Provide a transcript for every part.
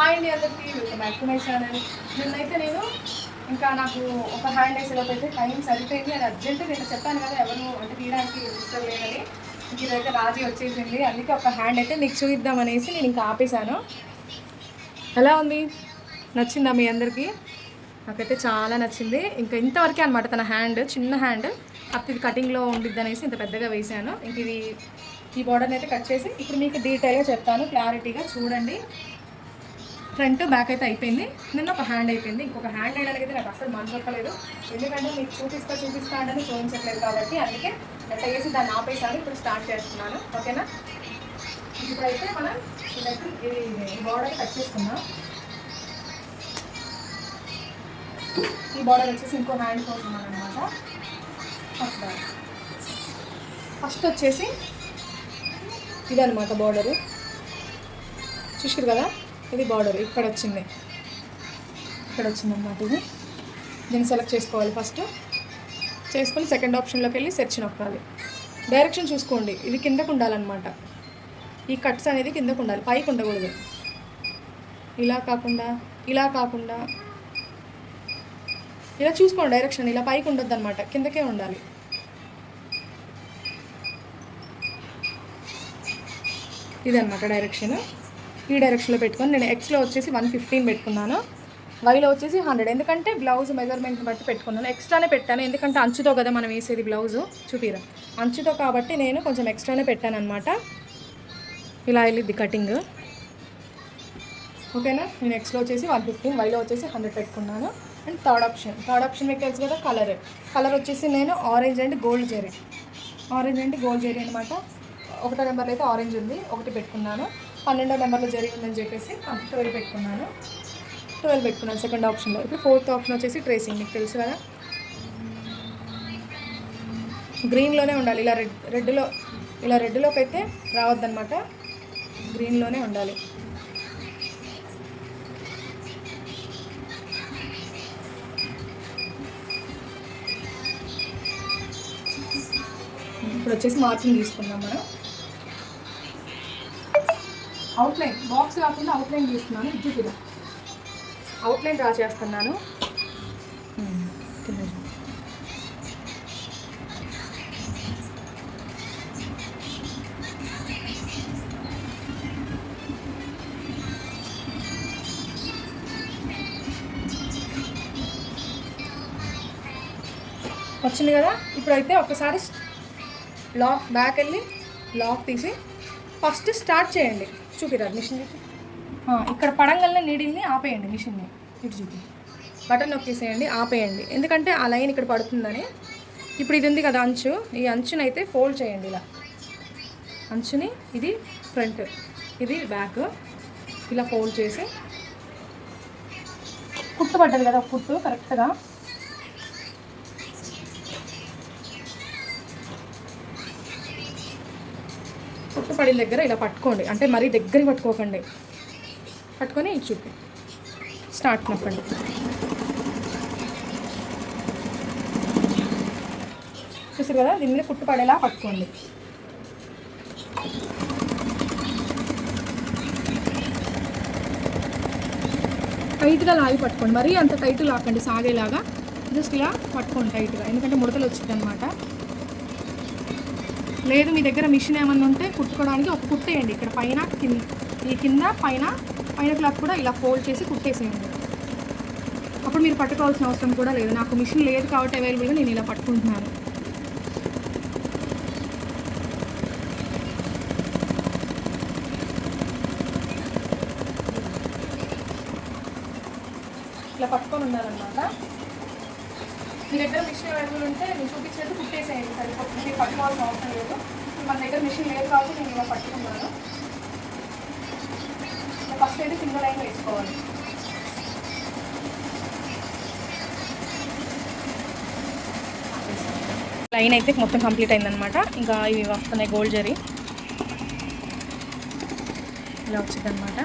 Hi అండి అందరికీ welcome back to my channel నిన్నైతే నేను ఇంకా నాకు ఒక హ్యాండ్ వేసేలోపు అయితే టైం సరిపోయింది. అది అర్జెంట్ నేను చెప్పాను కదా ఎవరు అంటే తీయడానికి ఇష్టం లేదని. ఇదైతే రాజీ వచ్చేసింది. అందుకే ఒక హ్యాండ్ అయితే మీకు చూపిద్దామనేసి నేను ఇంకా ఆపేశాను. ఎలా ఉంది? నచ్చిందా మీ అందరికీ? నాకైతే చాలా నచ్చింది. ఇంకా ఇంతవరకే అనమాట తన హ్యాండ్ చిన్న హ్యాండ్ అప్పుడు ఇది కటింగ్లో ఉండిద్ది అనేసి ఇంత పెద్దగా వేసాను ఇంక ఇది ఈ బార్డర్ని అయితే కట్ చేసి ఇప్పుడు మీకు డీటెయిల్గా చెప్తాను క్లారిటీగా చూడండి. ఫ్రంట్ బ్యాక్ అయితే అయిపోయింది. నిన్న ఒక హ్యాండ్ అయిపోయింది. ఇంకొక హ్యాండ్ వేయడానికి అయితే నాకు అసలు మనసొక్కలేదు ఎందుకంటే మీకు చూపిస్తా చూపిస్తా అంటే చూపించట్లేదు కాబట్టి అందుకే ఎట్లా చేసి దాన్ని ఆపేసాను ఇప్పుడు స్టార్ట్ చేస్తున్నాను. ఓకేనా? ఇప్పుడైతే మనం ఇదైతే ఈ బార్డర్ కట్ చేసుకుందాం. ఈ బార్డర్ వచ్చేసి ఇంకో హ్యాండ్ కోసం అనమాట ఫస్ట్ బార్డర్ ఫస్ట్ వచ్చేసి ఇదనమాట బార్డరు చూసారు కదా? ఇది బార్డర్ ఇక్కడ వచ్చింది. ఇక్కడ వచ్చిందన్నమాట ఇది. దీన్ని సెలెక్ట్ చేసుకోవాలి ఫస్ట్. చేసుకొని సెకండ్ ఆప్షన్లోకి వెళ్ళి సెర్చ్ నొక్కాలి. డైరెక్షన్ చూసుకోండి. ఇది కిందకు ఉండాలన్నమాట. ఈ కట్స్ అనేది కిందకు ఉండాలి. పైకి ఉండకూడదు. ఇలా కాకుండా ఇలా కాకుండా. ఇలా చూసుకోండి డైరెక్షన్. ఇలా పైకి ఉండొద్దు అనమాట కిందకే ఉండాలి. ఇదన్నమాట డైరెక్షన్. ఈ డైరెక్షన్లో పెట్టుకొని నేను ఎక్స్లో వచ్చేసి వన్ ఫిఫ్టీన్ పెట్టుకున్నాను. వైలో వచ్చేసి హండ్రెడ్ ఎందుకంటే బ్లౌజ్ మెజర్మెంట్ బట్టి పెట్టుకున్నాను. ఎక్స్ట్రానే పెట్టాను. ఎందుకంటే అంచుతో కదా మనం వేసేది బ్లౌజ్ చూపిరా. అంచుతో కాబట్టి నేను కొంచెం ఎక్స్ట్రానే పెట్టాను అనమాట ఇలా వెళ్ళిద్ది కటింగ్ ఓకేనా? నేను ఎక్స్లో వచ్చేసి వన్ ఫిఫ్టీన్ వైలో వచ్చేసి హండ్రెడ్ పెట్టుకున్నాను. And third option third option మీకు తెలుసు కదా కలర్ కలర్ వచ్చేసి నేను orange and gold zari orange and gold zari అనమాట ఒకటో నెంబర్లో అయితే ఆరెంజ్ ఉంది. ఒకటి పెట్టుకున్నాను. పన్నెండో నెంబర్లో జరిగిందని చెప్పేసి ట్వెల్వ్ పెట్టుకున్నాను. ట్వెల్వ్ పెట్టుకున్నాను సెకండ్ ఆప్షన్లో. ఇప్పుడు ఫోర్త్ ఆప్షన్ వచ్చేసి ట్రేసింగ్. మీకు తెలుసు కదా? గ్రీన్లోనే ఉండాలి. ఇలా రెడ్ రెడ్లో ఇలా రెడ్లోకి అయితే రావద్దనమాట గ్రీన్లోనే ఉండాలి. ఇప్పుడు వచ్చేసి మార్కింగ్ తీసుకుందాం మనం. అవుట్లైన్ బాక్స్ కాకుండా అవుట్లైన్ తీసుకున్నాను ఇది కూడా అవుట్లైన్ డ్రా చేస్తున్నాను. వచ్చింది కదా? ఇప్పుడైతే ఒకసారి లాక్ బ్యాక్ వెళ్ళి లాక్ తీసి ఫస్ట్ స్టార్ట్ చేయండి. చూపిరాదు మిషన్ ఇక్కడ పడంగల్నే నీడిల్ని ఆపేయండి మిషన్ని. ఇటు చూపి. బటన్ నొక్కేసేయండి ఆపేయండి. ఎందుకంటే ఆ లైన్ ఇక్కడ పడుతుందని. ఇప్పుడు ఇది ఉంది కదా అంచు. ఈ అంచుని అయితే ఫోల్డ్ చేయండి ఇలా. అంచుని ఇది ఫ్రంట్ ఇది బ్యాక్. ఇలా ఫోల్డ్ చేసి. కుట్టు పడ్డది కదా కుట్టు కరెక్ట్గా. చుట్టుపడి దగ్గర ఇలా పట్టుకోండి. అంటే మరీ దగ్గరికి పట్టుకోకండి. పట్టుకొని చూపి. స్టార్ట్ నొక్కండి. చూసారు కదా? దీని మీద పుట్టు పడేలా పట్టుకోండి. టైట్గా లాగి పట్టుకోండి. మరీ అంత టైట్ లాకండి సాగేలాగా. జస్ట్ ఇలా పట్టుకోండి టైట్గా. ఎందుకంటే ముడతలు వచ్చింది అనమాట లేదు మీ దగ్గర మిషన్ ఏమన్నా ఉంటే కుట్టుకోవడానికి ఒక కుట్టేయండి. ఇక్కడ పైన కింద ఈ కింద పైన పైన క్లాత్ కూడా ఇలా ఫోల్డ్ చేసి కుట్టేసేయండి. అప్పుడు మీరు పట్టుకోవాల్సిన అవసరం కూడా లేదు. నాకు మిషన్ లేదు కాబట్టి అవైలబుల్గా నేను ఇలా పట్టుకుంటున్నాను. ఇలా పట్టుకొని ఉండాలన్నమాట. మీ దగ్గర మిషన్ అవైలబుల్ ఉంటే నేను చూపించేది కుట్టేసేయండి సరిపోతుంది మీరు పట్టుకోవాల్సిన అవసరం లేదు. మన దగ్గర మిషన్ లేదు కాబట్టి నేను ఇలా పట్టుకున్నాను. ఫస్ట్ అయితే సింగల్ లైన్ వేసుకోవాలి. లైన్ అయితే మొత్తం కంప్లీట్ అయిందనమాట ఇంకా ఇవి వస్తున్నాయి గోల్డ్ జరీ. ఇలా వచ్చిందనమాట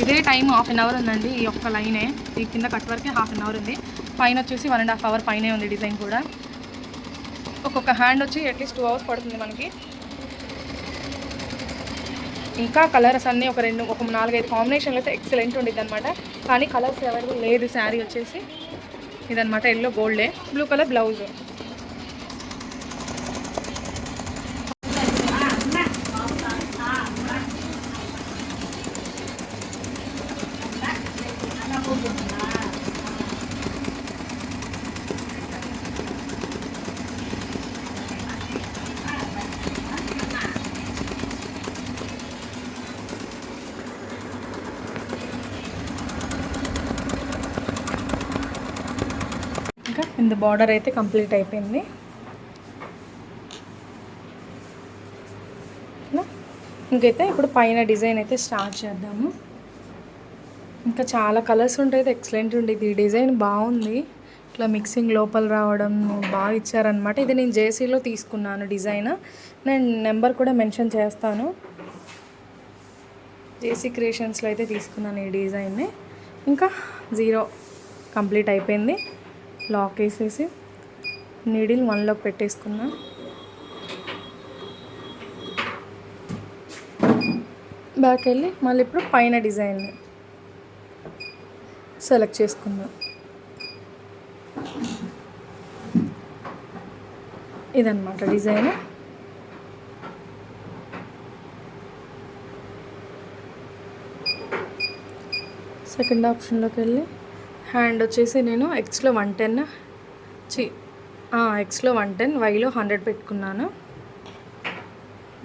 ఇదే టైం హాఫ్ అన్ అవర్ ఉందండి ఈ ఒక్క లైనే. ఈ కింద కట్ వరకే హాఫ్ అన్ అవర్ ఉంది. పైన వచ్చేసి వన్ అండ్ హాఫ్ అవర్ పైనే ఉంది డిజైన్ కూడా. ఒక్కొక్క హ్యాండ్ వచ్చి అట్లీస్ట్ టూ అవర్స్ పడుతుంది మనకి. ఇంకా కలర్స్ అన్నీ ఒక రెండు ఒక నాలుగైదు కాంబినేషన్లో అయితే ఎక్సలెంట్ ఉండిద్ది అనమాట కానీ కలర్స్ అవైలబుల్ లేదు. శారీ వచ్చేసి ఇదనమాట ఎల్లో గోల్డే బ్లూ కలర్ బ్లౌజ్ ఇంత బార్డర్ అయితే కంప్లీట్ అయిపోయింది. ఇంకైతే ఇప్పుడు పైన డిజైన్ అయితే స్టార్ట్ చేద్దాము. ఇంకా చాలా కలర్స్ ఉంటాయి ఎక్సలెంట్ ఉండేది. ఈ డిజైన్ బాగుంది. ఇట్లా మిక్సింగ్ లోపల రావడం బాగా ఇచ్చారనమాట ఇది నేను జేసీలో తీసుకున్నాను డిజైన్. నేను నెంబర్ కూడా మెన్షన్ చేస్తాను. జేసీ క్రియేషన్స్లో అయితే తీసుకున్నాను ఈ డిజైన్ని ఇంకా జీరో కంప్లీట్ అయిపోయింది. లాక్ వేసేసి నీడిల్ వన్లోకి పెట్టేసుకున్నా. బ్యాక్ వెళ్ళి మళ్ళీ ఇప్పుడు పైన డిజైన్ సెలెక్ట్ చేసుకుందాం ఇదన్నమాట డిజైన్. సెకండ్ ఆప్షన్లోకి వెళ్ళి హ్యాండ్ వచ్చేసి నేను ఎక్స్లో వన్ టెన్ చి ఎక్స్లో వన్ టెన్ వైలో హండ్రెడ్ పెట్టుకున్నాను.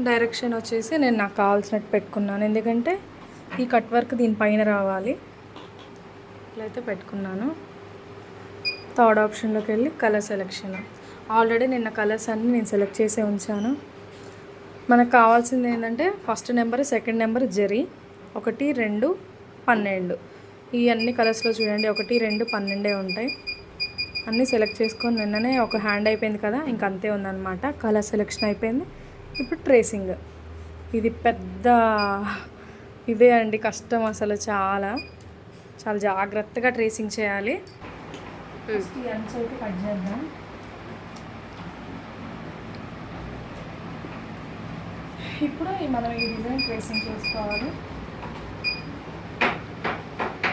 డైరెక్షన్ వచ్చేసి నేను నాకు కావాల్సినట్టు పెట్టుకున్నాను. ఎందుకంటే ఈ కట్ వర్క్ దీనిపైన రావాలి. ఇట్లయితే పెట్టుకున్నాను. థర్డ్ ఆప్షన్లోకి వెళ్ళి కలర్ సెలెక్షన్ ఆల్రెడీ నిన్న కలర్స్ అన్నీ నేను సెలెక్ట్ చేసే ఉంచాను. మనకు కావాల్సింది ఏంటంటే first number second number zari. ఒకటి రెండు పన్నెండు. ఈ అన్ని కలర్స్లో చూడండి. ఒకటి రెండు పన్నెండే ఉంటాయి. అన్నీ సెలెక్ట్ చేసుకొని నిన్ననే ఒక హ్యాండ్ అయిపోయింది కదా ఇంక అంతే ఉందన్నమాట. కలర్ సెలెక్షన్ అయిపోయింది. ఇప్పుడు ట్రేసింగ్. ఇది పెద్ద ఇదే అండి కష్టం అసలు చాలా. చాలా జాగ్రత్తగా ట్రేసింగ్ చేయాలి. కట్ చేద్దాం. ఇప్పుడు ఈ మనం ఈ డిజైన్ ట్రేసింగ్ చేసుకోవాలి.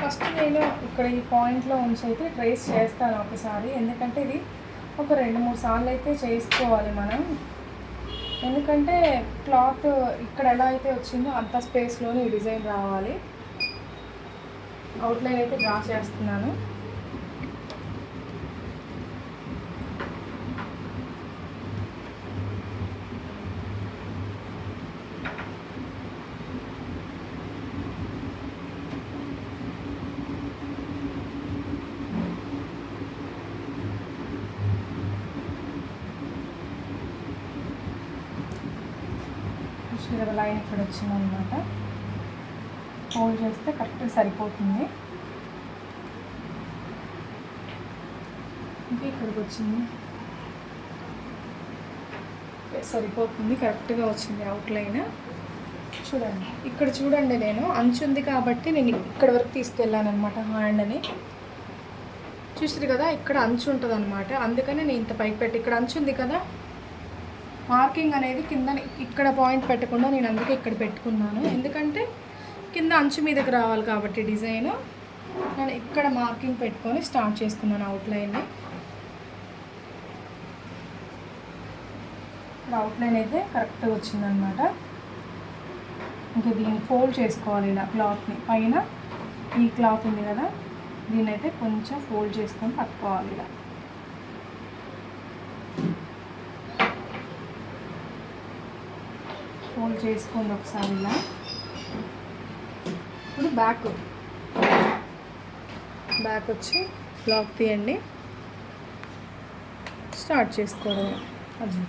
ఫస్ట్ నేను ఇక్కడ ఈ పాయింట్లో ఉంచి అయితే ట్రేస్ చేస్తాను ఒకసారి. ఎందుకంటే ఇది ఒక రెండు మూడు సార్లు అయితే చేసుకోవాలి మనం. ఎందుకంటే క్లాత్ ఇక్కడ ఎలా అయితే వచ్చిందో అంత స్పేస్లోనే ఈ డిజైన్ రావాలి. అవుట్లైన్ అయితే డ్రా చేస్తున్నాను చూసిన లైన్ ఇక్కడ వచ్చిందనమాట. ఫోల్డ్ చేస్తే కరెక్ట్గా సరిపోతుంది. ఇంకా ఇక్కడికి వచ్చింది. సరిపోతుంది. కరెక్ట్గా వచ్చింది అవుట్లైన్ చూడండి. ఇక్కడ చూడండి నేను. అంచు ఉంది కాబట్టి నేను ఇక్కడ వరకు తీసుకెళ్ళాను అనమాట హ్యాండ్ అని చూసారు కదా ఇక్కడ అంచు ఉంటుంది అనమాట అందుకనే నేను ఇంత పైకి పెట్టి ఇక్కడ అంచు ఉంది కదా మార్కింగ్ అనేది కింద ఇక్కడ పాయింట్ పెట్టకుండా నేను అందుకే ఇక్కడ పెట్టుకున్నాను. ఎందుకంటే కింద అంచు మీదకి రావాలి కాబట్టి డిజైన్. నేను ఇక్కడ మార్కింగ్ పెట్టుకొని స్టార్ట్ చేసుకున్నాను అవుట్లైన్ని అవుట్లైన్ అయితే కరెక్ట్గా వచ్చిందనమాట ఇంకా దీన్ని ఫోల్డ్ చేసుకోవాలి ఇలా క్లాత్ని పైన ఈ క్లాత్ ఉంది కదా దీన్ని అయితే కొంచెం ఫోల్డ్ చేసుకొని పట్టుకోవాలి ఇలా. ఫోల్డ్ చేసుకోండి ఒకసారి ఇలా. ఇప్పుడు బ్యాక్. బ్యాక్ వచ్చి బ్లాక్ తీయండి. స్టార్ట్ చేసుకోవడం అది.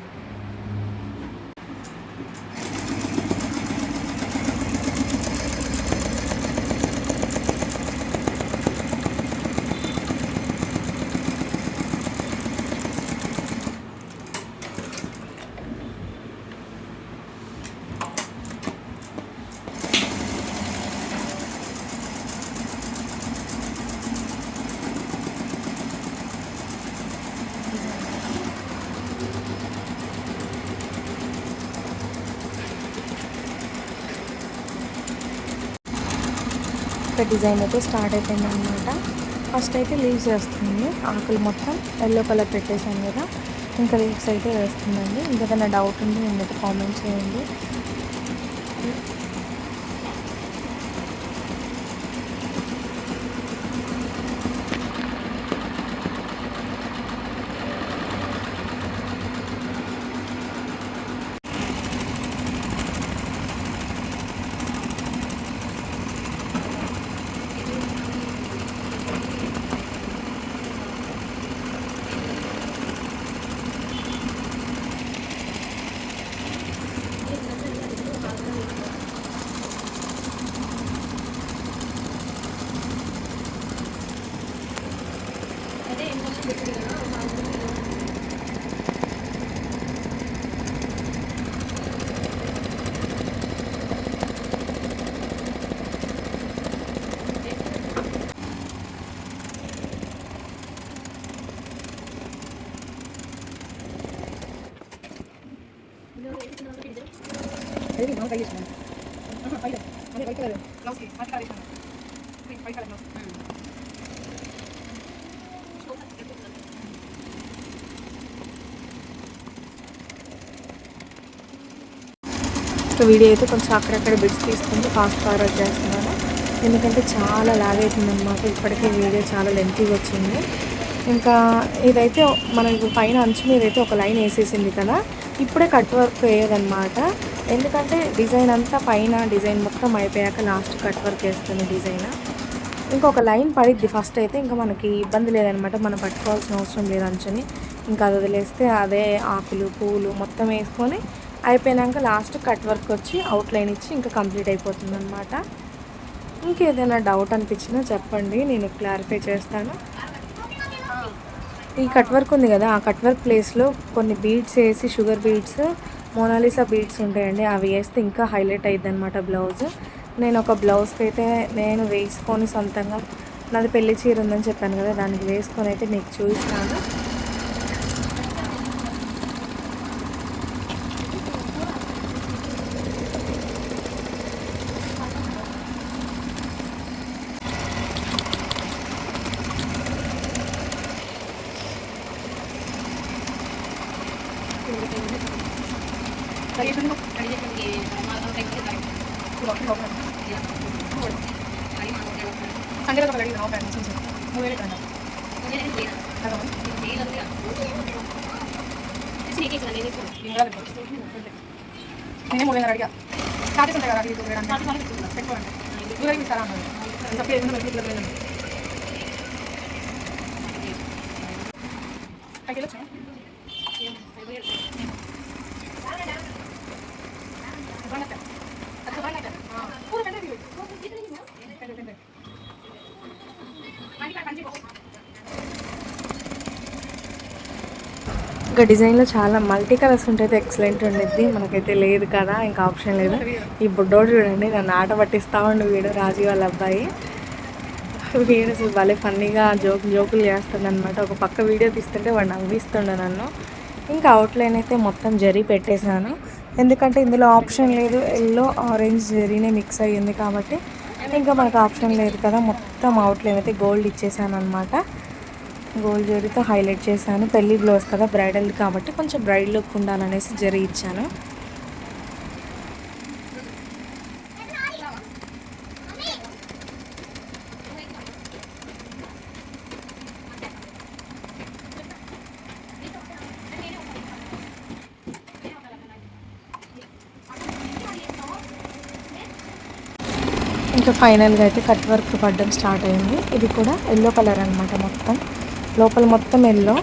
ఒక డిజైన్ అయితే స్టార్ట్ అయిపోయింది అనమాట ఫస్ట్ అయితే లీవ్స్ వేస్తుంది ఆకులు మొత్తం ఎల్లో కలర్ పెట్టేసాను కదా. ఇంకా లీవ్స్ అయితే వేస్తుందండి ఇంకేదైనా డౌట్ ఉంటే అయితే కామెంట్ చేయండి. సో వీడియో అయితే కొంచెం అక్కడక్కడ బిట్స్ తీసుకుంటూ ఫాస్ట్ ఫార్వర్డ్ చేస్తున్నాను. ఎందుకంటే చాలా లాగ్ అవుతుంది అనమాట ఇప్పటికే వీడియో చాలా లెంతీగా వచ్చింది. ఇంకా ఇదైతే మనం ఇప్పుడు పైన అంచు మీద అయితే ఒక లైన్ వేసేసింది కదా. ఇప్పుడే కట్ వర్క్ వేయదన్నమాట. ఎందుకంటే డిజైన్ అంతా పైన డిజైన్ మొత్తం అయిపోయాక లాస్ట్ కట్ వర్క్ వేస్తుంది డిజైన్. ఇంకొక లైన్ పడిద్ది ఫస్ట్ అయితే ఇంకా మనకి ఇబ్బంది లేదనమాట మనం పట్టుకోవాల్సిన అవసరం లేదు అంచుని. ఇంకా అది వదిలేస్తే అదే ఆకులు పూలు మొత్తం వేసుకొని అయిపోయినాక లాస్ట్ కట్ వర్క్ వచ్చి అవుట్ లైన్ ఇచ్చి ఇంకా కంప్లీట్ అయిపోతుంది అనమాట ఇంకేదైనా డౌట్ అనిపించినా చెప్పండి నేను క్లారిఫై చేస్తాను. ఈ కట్ వర్క్ ఉంది కదా ఆ కట్ వర్క్ ప్లేస్లో కొన్ని బీడ్స్ వేసి షుగర్ బీడ్స్ మోనాలిసా బీడ్స్ ఉంటాయండి. అవి వేస్తే ఇంకా హైలైట్ అయ్యింది అనమాట బ్లౌజ్ నేను ఒక బ్లౌజ్కి అయితే నేను వేసుకొని సొంతంగా నాది పెళ్ళి చీర ఉందని చెప్పాను కదా దానికి వేసుకొని అయితే మీకు చూపిస్తాను ట్రై చేసాను ఇప్పుడు ఒకటి లోపల. సండే రోజు ఒక రెడీ రావు ఫ్రెండ్స్ చూసి నువ్వు వేరే ట్రైన్ నేనే మూడు వేల అడిగా స్టార్టెస్ ఉంటాయి కదా వేయడానికి పెట్టుకోండి. వేరే ఇస్తారా పైకి వెళ్ళొచ్చా? ఇంకా డిజైన్లో చాలా మల్టీ కలర్స్ ఉంటే ఎక్సలెంట్ ఉండేది మనకైతే లేదు కదా ఇంకా ఆప్షన్ లేదు. ఈ బుడ్డోడు చూడండి నన్ను ఆట పట్టిస్తా ఉండు వీడు రాజీ వాళ్ళ అబ్బాయి. వీడు అసలు భలే ఫన్నీగా జోక్ జోకులు చేస్తాడు అనమాట ఒక పక్క వీడియో తీస్తుంటే వాడు నవ్విస్తుండే నన్ను. ఇంకా అవుట్లైన్ అయితే మొత్తం జరీ పెట్టేశాను. ఎందుకంటే ఇందులో ఆప్షన్ లేదు. ఎల్లో ఆరెంజ్ జరీనే మిక్స్ అయ్యింది కాబట్టి ఇంకా మనకు ఆప్షన్ లేదు కదా. మొత్తం అవుట్లైన్ అయితే గోల్డ్ ఇచ్చేసాను అనమాట గోల్డ్ జరీతో హైలైట్ చేశాను. పెళ్ళి బ్లౌజ్ కదా బ్రైడల్ కాబట్టి కొంచెం బ్రైడ్ లుక్ ఉండాలనేసి జరీ ఇచ్చాను. ఇంకా ఫైనల్గా అయితే కట్ వర్క్ పడడం స్టార్ట్ అయింది. ఇది కూడా ఎల్లో కలర్ అనమాట మొత్తం. లోపల మొత్తం ఎల్లో.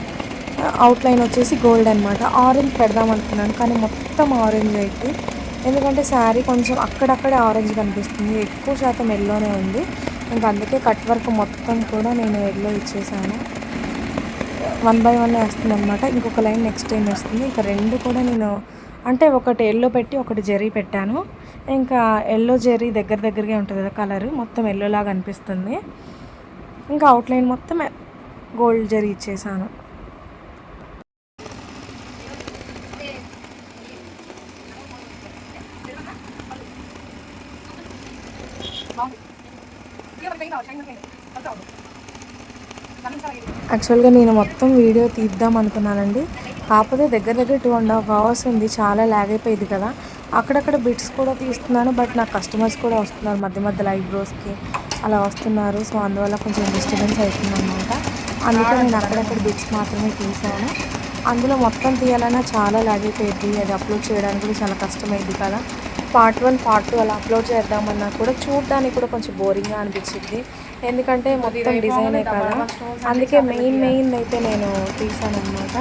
అవుట్లైన్ వచ్చేసి గోల్డ్ అనమాట ఆరెంజ్ పెడదాం అనుకున్నాను కానీ మొత్తం ఆరెంజ్ అయితే. ఎందుకంటే శారీ కొంచెం అక్కడక్కడే ఆరెంజ్ కనిపిస్తుంది. ఎక్కువ శాతం ఎల్లోనే ఉంది. ఇంకా అందుకే కట్ వర్క్ మొత్తం కూడా నేను ఎల్లో ఇచ్చేసాను. వన్ బై వన్ వేస్తుంది అనమాట ఇంకొక లైన్ నెక్స్ట్ టైం వేస్తుంది. ఇంకా రెండు కూడా నేను అంటే ఒకటి ఎల్లో పెట్టి ఒకటి జెర్రీ పెట్టాను. ఇంకా ఎల్లో జెర్రీ దగ్గర దగ్గరగా ఉంటుంది కదా కలర్ మొత్తం ఎల్లో లాగా అనిపిస్తుంది. ఇంకా అవుట్లైన్ మొత్తం గోల్డ్ జరీ ఇచ్చేసాను. యాక్చువల్గా నేను మొత్తం వీడియో తీద్దాం అనుకున్నానండి. కాకపోతే దగ్గర దగ్గర టూ అండ్ హాఫ్ అవర్స్ ఉంది. చాలా లాగ్ అయిపోయింది కదా. అక్కడక్కడ బిట్స్ కూడా తీస్తున్నాను. బట్ నాకు కస్టమర్స్ కూడా వస్తున్నారు. మధ్య మధ్యలో ఐబ్రోస్కి అలా వస్తున్నారు. సో అందువల్ల కొంచెం డిస్టర్బెన్స్ అవుతుంది అనమాట అందుకే నేను అక్కడక్కడ బిట్స్ మాత్రమే తీసాను అందులో మొత్తం తీయాలన్నా చాలా లాగ్ అయిపోయింది. అది అప్లోడ్ చేయడానికి కూడా చాలా కష్టమైంది కదా. పార్ట్ వన్ పార్ట్ టూ అలా అప్లోడ్ చేద్దామన్నా కూడా చూడడానికి కూడా కొంచెం బోరింగ్గా అనిపించింది. ఎందుకంటే మొత్తం డిజైనే కదా. అందుకే మెయిన్ మెయిన్ అయితే నేను తీసాను అనమాట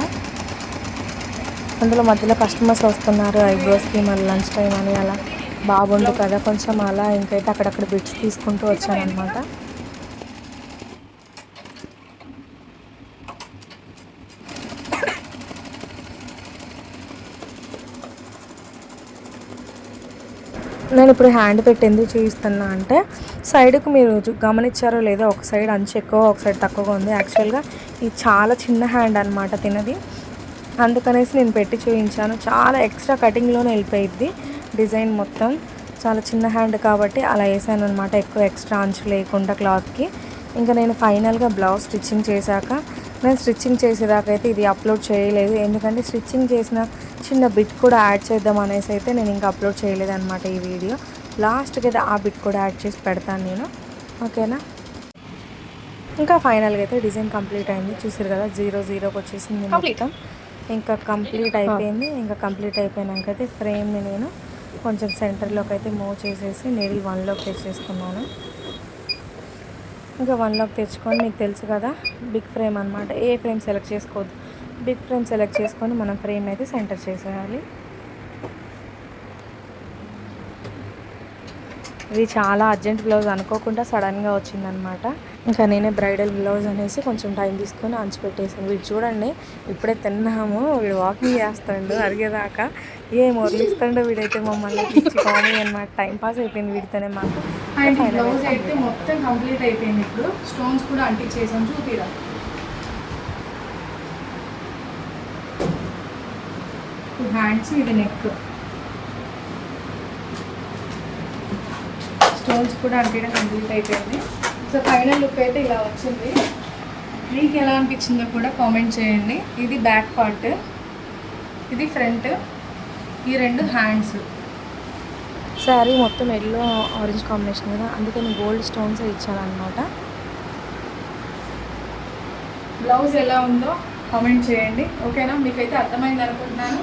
అందులో మధ్యలో కస్టమర్స్ వస్తున్నారు. ఐబ్రోస్కి మళ్ళీ లంచ్ టైం అని అలా బాగుండు కదా. కొంచెం అలా ఇంకైతే అక్కడక్కడ బిట్స్ తీసుకుంటూ వచ్చాను అనమాట నేను ఇప్పుడు హ్యాండ్ పెట్టి ఎందుకు చూపిస్తున్నా అంటే సైడ్కు మీరు గమనించారో లేదో ఒక సైడ్ అంచు ఎక్కువ ఒక సైడ్ తక్కువగా ఉంది. యాక్చువల్గా ఇది చాలా చిన్న హ్యాండ్ అనమాట తినది. అందుకనేసి నేను పెట్టి చూపించాను. చాలా ఎక్స్ట్రా కటింగ్లోనే వెళ్ళిపోయిద్ది డిజైన్ మొత్తం. చాలా చిన్న హ్యాండ్ కాబట్టి అలా వేసాను అనమాట ఎక్కువ ఎక్స్ట్రా అంచు లేకుండా క్లాత్కి ఇంకా నేను ఫైనల్గా బ్లౌజ్ స్టిచ్చింగ్ చేశాక నేను స్టిచ్చింగ్ చేసేదాకా అయితే ఇది అప్లోడ్ చేయలేదు. ఎందుకంటే స్టిచ్చింగ్ చేసిన చిన్న బిట్ కూడా యాడ్ చేద్దాం అనేసి అయితే నేను ఇంకా అప్లోడ్ చేయలేదు అనమాట ఈ వీడియో. లాస్ట్కి అయితే ఆ బిట్ కూడా యాడ్ చేసి పెడతాను నేను. ఓకేనా? ఇంకా ఫైనల్గా అయితే డిజైన్ కంప్లీట్ అయింది. చూసారు కదా జీరో జీరోకి వచ్చేసింది మొత్తం. ఇంకా కంప్లీట్ అయిపోయింది. ఇంకా కంప్లీట్ అయిపోయినాక అయితే ఫ్రేమ్ని నేను కొంచెం సెంటర్లోకి అయితే మూవ్ చేసేసి నీడిల్ వన్లోకి తెచ్చేసుకున్నాను. ఇంకా వన్లోకి తెచ్చుకొని మీకు తెలుసు కదా బిగ్ ఫ్రేమ్ అనమాట ఏ ఫ్రేమ్ సెలెక్ట్ చేసుకోవద్దు. బిగ్ ఫ్రేమ్ సెలెక్ట్ చేసుకొని మనం ఫ్రేమ్ అయితే సెంటర్ చేసేయాలి. ఇది చాలా అర్జెంట్ బ్లౌజ్ అనుకోకుండా సడన్గా వచ్చిందనమాట ఇంకా నేనే బ్రైడల్ బ్లౌజ్ అనేసి కొంచెం టైం తీసుకొని అంచిపెట్టేసాను వీడు చూడండి ఇప్పుడే తిన్నాము. వీడు వాకింగ్ చేస్తాడు అరిగేదాకా. ఏం వదిలిస్తాడో వీడైతే మమ్మల్ని పిచ్చి కామెడీ అనమాట టైం పాస్ అయిపోయింది వీడితోనే మాకు. అండ్ బ్లౌజ్ అయితే మొత్తం కంప్లీట్ అయిపోయింది ఇప్పుడు. స్టోన్స్ కూడా అంటించేసాం చూపిరా. హ్యాండ్స్ ఇది నెక్ స్టోన్స్ కూడా అంటించడం కంప్లీట్ అయిపోయింది. సో ఫైనల్ లుక్ అయితే ఇలా వచ్చింది. మీకు ఎలా అనిపించిందో కూడా కామెంట్ చేయండి. ఇది బ్యాక్ పార్ట్ ఇది ఫ్రంట్ ఈ రెండు హ్యాండ్స్ శారీ మొత్తం ఎల్లో ఆరెంజ్ కాంబినేషన్ కదా అందుకని గోల్డ్ స్టోన్స్ ఇచ్చానమాట బ్లౌజ్ ఎలా ఉందో కామెంట్ చేయండి ఓకేనా? మీకైతే అర్థమైంది అనుకుంటున్నాను.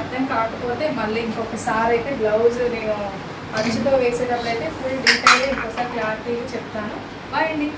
అర్థం కాకపోతే మళ్ళీ ఇంకొకసారి అయితే బ్లౌజ్ నేను అంచుతో వేసేటప్పుడు అయితే ఫుల్ డీటెయిల్ ఇంకోసారి క్లారిటీగా చెప్తాను. బాయ్ అండి.